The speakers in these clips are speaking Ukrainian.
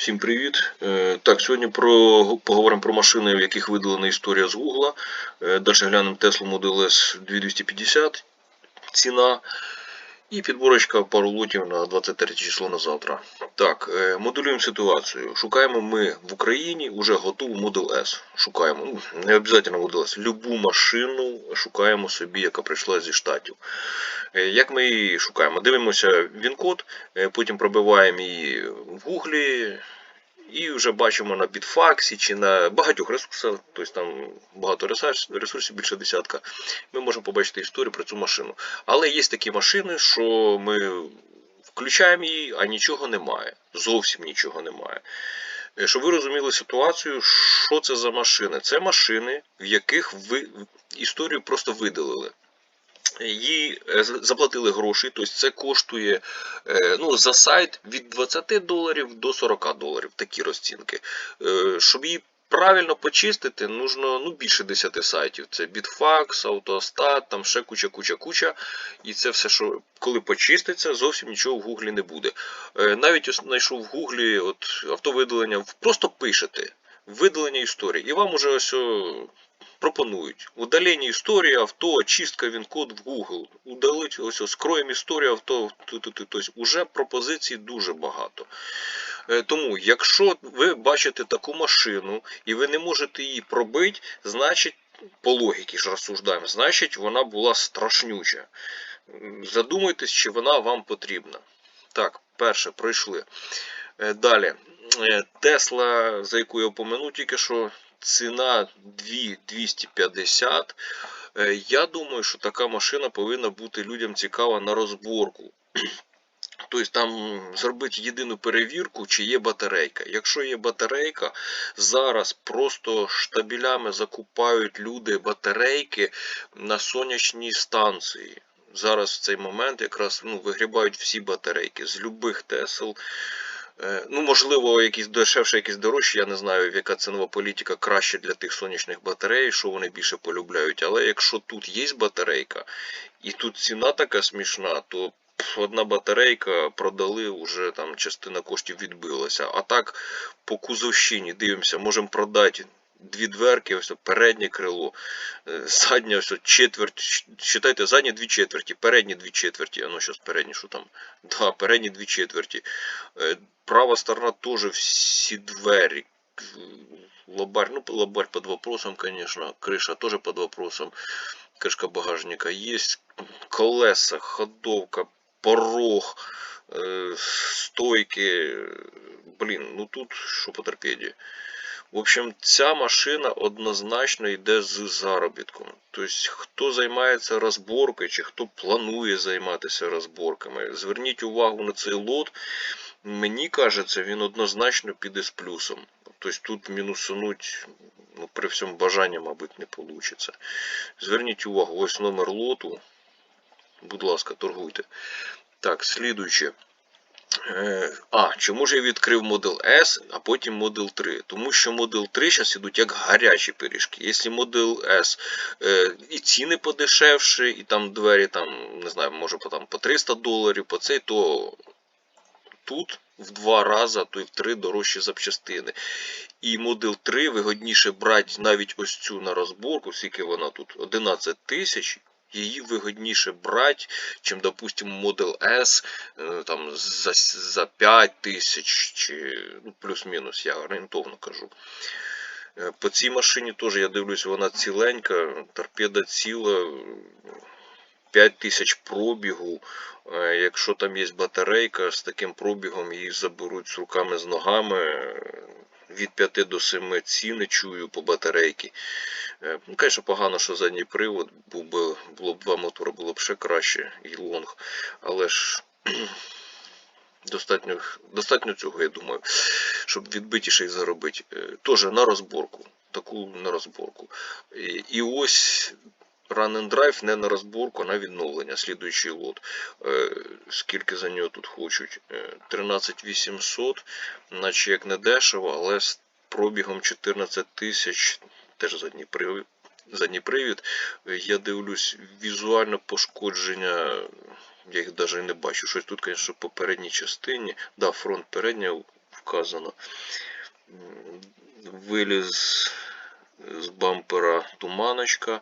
Всім привіт. Е, Так, сьогодні про, поговоримо про машини, в яких видалена історія з Гугла. Е, Далі глянемо Tesla Model S 2250, ціна. І підборочка пару лотів на 23 число на завтра. Так, е, моделюємо ситуацію. Шукаємо ми в Україні вже готову Model S. Шукаємо, ну, не обов'язково Model S, любу машину шукаємо собі, яка прийшла зі штатів. Е, Як ми її шукаємо? Дивимося він-код, е, потім пробиваємо її в Гуглі. І вже бачимо на Bitfax чи на багатьох ресурсах, тобто там багато ресурсів, більше десятка. Ми можемо побачити історію про цю машину. Але є такі машини, що ми включаємо її, а нічого немає. Зовсім нічого немає. Е, Щоб ви розуміли ситуацію, що це за машини? Це машини, в яких ви історію просто видалили. Їй е, заплатили гроші, тобто це коштує е, ну, за сайт від 20 доларів до 40 доларів, такі розцінки. Е, Щоб її правильно почистити, нужно ну, більше 10 сайтів. Це Bitfax, Autostat, там ще куча, куча, куча. І це все, що коли почиститься, зовсім нічого в Гуглі не буде. Навіть ось знайшов в Гуглі от, автовидалення, просто пишете видалення історії, і вам уже ось пропонують удалення історії авто, очистка він код в Google. Удалить ось скроєм історію авто. Тобто уже пропозицій дуже багато. Е, Тому, якщо ви бачите таку машину і ви не можете її пробити, значить, по логіки ж розсуждаємо, значить вона була страшнюча. Задумайтесь, чи вона вам потрібна. Так, перше, пройшли. Е, Далі. Е, Тесла, за яку я упомянув тільки що, ціна 2250. Е, Я думаю, що така машина повинна бути людям цікава на розборку. Тобто там зробити єдину перевірку, чи є батарейка. Якщо є батарейка, зараз просто штабелями закупають люди батарейки на сонячній станції. Зараз в цей момент якраз ну, вигрібають всі батарейки з любих Тесл. Е, Ну, можливо, якісь дешевше, якісь дорожчі, я не знаю, яка цінова політика краще для тих сонячних батарей, що вони більше полюбляють. Але якщо тут є батарейка, і тут ціна така смішна, то одна батарейка продали, вже там частина коштів відбилася. А так, по кузовщині дивимося, можемо продати дві дверки, ось переднє крило, е, заднє ось четверть, щ- считайте, задні дві четверті, передні дві четверті, а ну щось передні, що там, да, передні дві четверті. Е, Права сторона теж всі двері. К- Лобарь, ну лобарь под вопросом, конечно, крыша тоже под вопросом, крышка багажника есть, колеса, ходовка, порог, э, стойки, блін, ну тут що по торпеді. В общем, ця машина однозначно йде з заробітком. Тобто, хто займається розборкою чи хто планує займатися розборками, зверніть увагу на цей лот. Мені кажеться, він однозначно піде з плюсом. Тобто тут мінусануть ну, при всьому бажанні, мабуть, не вийде. Зверніть увагу, ось номер лоту. Будь ласка, торгуйте. Так, слідуюче. Е, А, чому ж я відкрив Model S, а потім Model 3? Тому що Model 3 зараз ідуть як гарячі пиріжки. Якщо Model S е, і ціни подешевші, і там двері, там, не знаю, може по, там, по 300 доларів, по цей, то тут в два рази, то й в три дорожчі запчастини. І Model 3 вигодніше брати навіть ось цю на розборку, скільки вона тут 11 тисяч. Її вигодніше брати, чим, допустимо, Model S е, там, за, за 5 тисяч, чи ну, плюс-мінус, я орієнтовно кажу. Е, По цій машині теж я дивлюсь, вона ціленька, торпеда ціла, 5 тисяч пробігу. Е, Якщо там є батарейка з таким пробігом, її заберуть з руками з ногами. Від 5 до 7 ціни чую по батарейки. Е, Ну, звісно, погано, що задній привод був би, було б два мотори, було б ще краще і лонг. Але ж достатньо, достатньо цього, я думаю, щоб відбитіше й заробити. Е, Теж на розборку. Таку на розборку. І ось Run and Drive не на розборку, а на відновлення. Слідуючий лот. Е, Скільки за нього тут хочуть? Е, 13800, наче як не дешево, але з пробігом 14 тисяч, теж задній привід. Е, Я дивлюсь, візуально пошкодження, я їх навіть не бачу. Щось тут, звісно, по передній частині. Да, фронт передня показано. М, Виліз з бампера туманочка.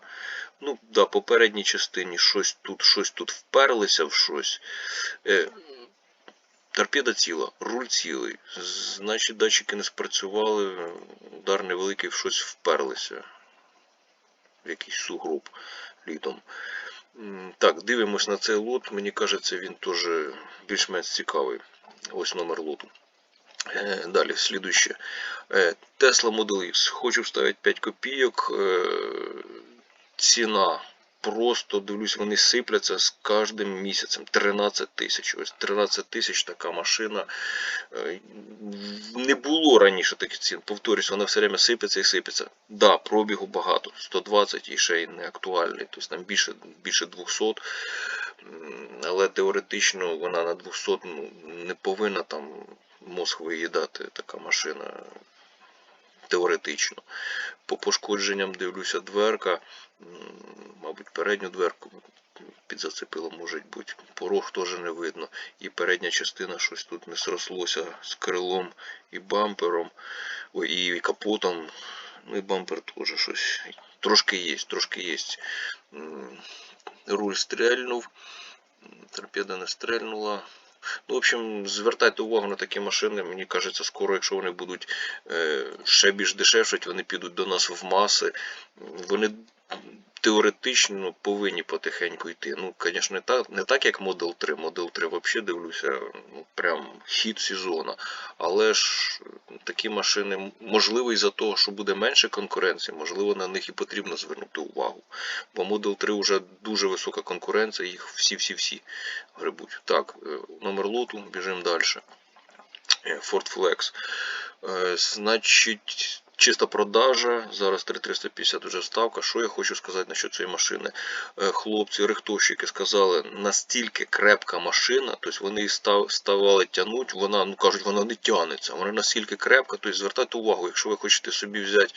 Ну, да, по передній частині щось тут, щось тут вперлися в щось. Е, торпеда ціла, руль цілий. Значить, датчики не спрацювали, удар невеликий в щось вперлися. В якийсь сугроб літом. Так, дивимось на цей лот. Мені кажеться, він теж більш-менш цікавий. Ось номер лоту. Е, Далі, слідуще. Е, Tesla Model X. Хочу вставити 5 копійок. Ціна. Просто дивлюсь, вони сипляться з кожним місяцем. 13 тисяч. Ось 13 тисяч така машина. Е, Не було раніше таких цін. Повторюсь, вона все время сипеться і сипеться. Да, пробігу багато. 120 і ще й не актуальний. Тобто там більше, більше 200. Але теоретично вона на 200 ну, не повинна там мозг виїдати така машина. Теоретично. По пошкодженням дивлюся дверка. Мабуть, передню дверку підзацепило, може бути. Порог теж не видно. І передня частина щось тут не срослося з крилом і бампером. І капотом. Ну і бампер теж щось. Трошки є, трошки є. Руль стрельнув. Торпеда не стрельнула. Ну, в общем, звертайте увагу на такі машини. Мені кажеться, скоро, якщо вони будуть е, ще більш дешевшать, вони підуть до нас в маси. Вони теоретично повинні потихеньку йти. Ну, звісно, не так, не так, як Model 3. Model 3 взагалі дивлюся, ну, прям хід сезону. Але ж такі машини, можливо, із-за того, що буде менше конкуренції, можливо, на них і потрібно звернути увагу. Бо Model 3 вже дуже висока конкуренція, їх всі-всі-всі грибуть. Так, е, номер лоту, біжимо далі. Е, Ford Flex. Е, Значить, чиста продажа. Зараз 3350 вже ставка. Що я хочу сказати насчет цієї машини? Е, Хлопці, рихтовщики сказали, настільки крепка машина, тобто вони її ставали тягнуть, вона, ну кажуть, вона не тягнеться. Вона настільки крепка, тобто звертайте увагу, якщо ви хочете собі взяти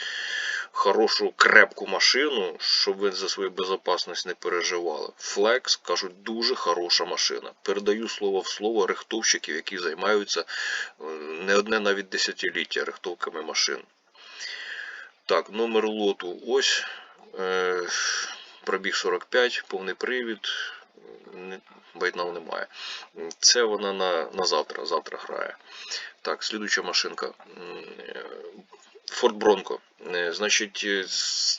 хорошу крепку машину, щоб ви за свою безпечність не переживали. Flex, кажуть, дуже хороша машина. Передаю слово в слово рихтовщиків, які займаються е, не одне навіть десятиліття рихтовками машин. Так, номер лоту ось. Е, пробіг 45, повний привід. Байтнал немає. Це вона на, на завтра. Завтра грає. Так, слідуча машинка. Ford Bronco. Е, Значить, е,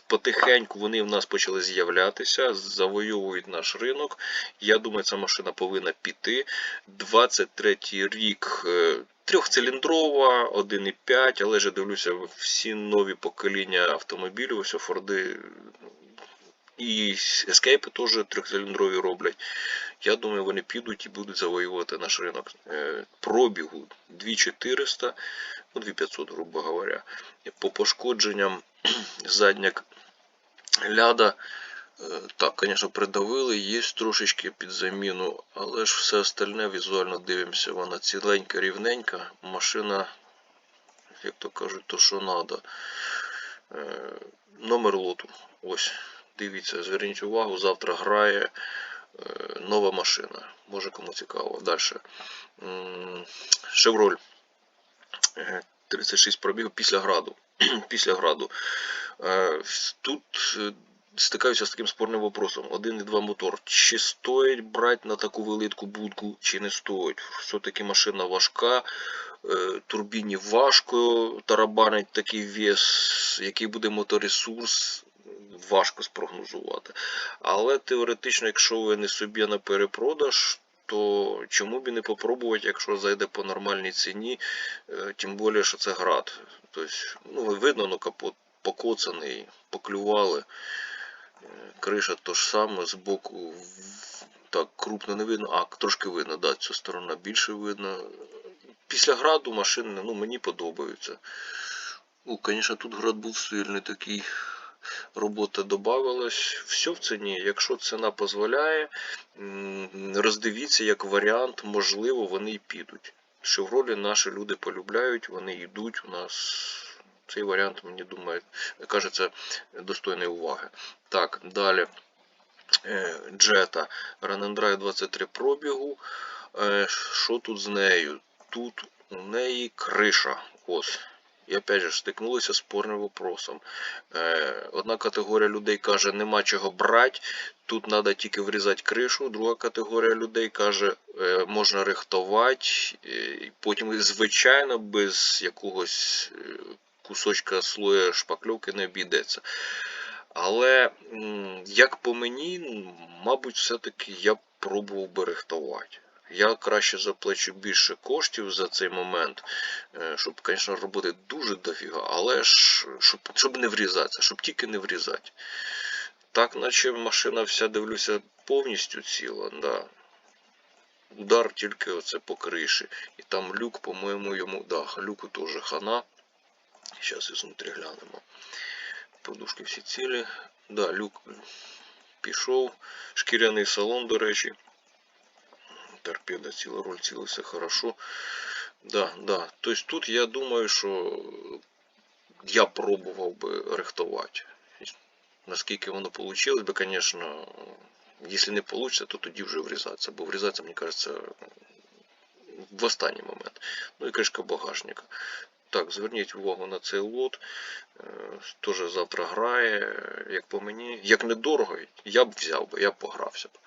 потихеньку вони в нас почали з'являтися, завойовують наш ринок. Я думаю, ця машина повинна піти. 23 рік е, трьохциліндрова, 1,5, але ж дивлюся, всі нові покоління автомобілів, ось Форди і ескейпи теж трьохциліндрові роблять. Я думаю, вони підуть і будуть завоювати наш ринок. Пробігу 2400, ну 2500, грубо говоря. По пошкодженням задняк ляда. е, Так, звісно, придавили, є трошечки під заміну, але ж все остальне візуально дивимося, вона ціленька, рівненька. Машина, як то кажуть, то що треба. Номер лоту. Ось. Дивіться, зверніть увагу, завтра грає е, нова машина. Може кому цікаво. Далі. Шевроль. Е, 36 пробігів після граду. після граду. Е, Тут е, стикаюся з таким спорним вопросом. 1,2 мотор. Чи стоїть брати на таку велику будку, чи не стоїть? Все-таки машина важка, е, турбіні важко тарабанить такий вес, який буде моторесурс, важко спрогнозувати. Але теоретично, якщо ви не собі на перепродаж, то чому б і не попробувати, якщо зайде по нормальній ціні, е, тим більше, що це град. Тобто, ну, видно, ну, капот покоцаний, поклювали. Е, Криша то ж саме, збоку так крупно не видно, а трошки видно, да, ця сторона більше видно. Після граду машини ну, мені подобаються. Ну, звісно, тут град був сильний такий. Робота додавалась. Все в ціні. Якщо ціна дозволяє, роздивіться як варіант, можливо, вони і підуть. Шевролі наші люди полюбляють, вони йдуть. У нас цей варіант, мені думаю, кажеться, достойний уваги. Так, далі. Джета. Drive 23 пробігу. Е, Що тут з нею? Тут у неї криша. Ось. І опять же стикнулися з спорним вопросом. Е, одна категорія людей каже, нема чого брати, тут треба тільки врізати кришу. Друга категорія людей каже, е, можна рихтувати, е, і потім, звичайно, без якогось кусочка слоя шпакльовки не обійдеться. Але як по мені, мабуть, все-таки я пробував би рихтувати. Я краще заплачу більше коштів за цей момент, е, щоб, звісно, робити дуже дофіга, але ж щоб, щоб не врізатися, щоб тільки не врізати. Так, наче машина вся дивлюся повністю ціла, да. Удар тільки оце по криші. І там люк, по-моєму, йому. Да, люку теж хана. Зараз ізнутрі глянемо. Подушки всі цілі. Да, люк пішов. Шкіряний салон, до речі. Торпеда ціла, руль цілий, все хорошо. Да, да. Тобто тут я думаю, що я пробував би рихтувати. Наскільки воно вийшло би, звісно, якщо не вийде, то тоді вже врізатися. Бо врізатися, мені кажеться, в останній момент. Ну і кришка багажника. Так, зверніть увагу на цей лот. Е, Теж завтра грає, як по мені. Як недорого, я б взяв би, я б погрався б.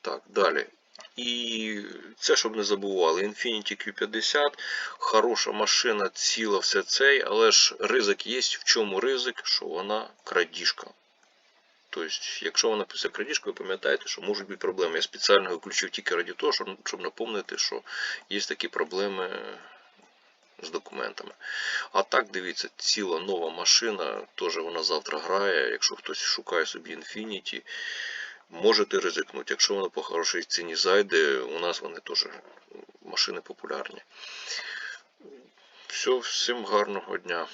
Так, далі. І це, щоб не забували, Infiniti Q50, хороша машина, ціла все цей, але ж ризик є. В чому ризик? Що вона крадіжка. Тобто, якщо вона пише крадіжка, ви пам'ятаєте, що можуть бути проблеми. Я спеціально його включив тільки раді того, щоб напомнити, що є такі проблеми з документами. А так, дивіться, ціла нова машина, теж вона завтра грає. Якщо хтось шукає собі Infiniti, можете ризикнути. Якщо воно по хорошій ціні зайде, у нас вони теж машини популярні. Все, всім гарного дня.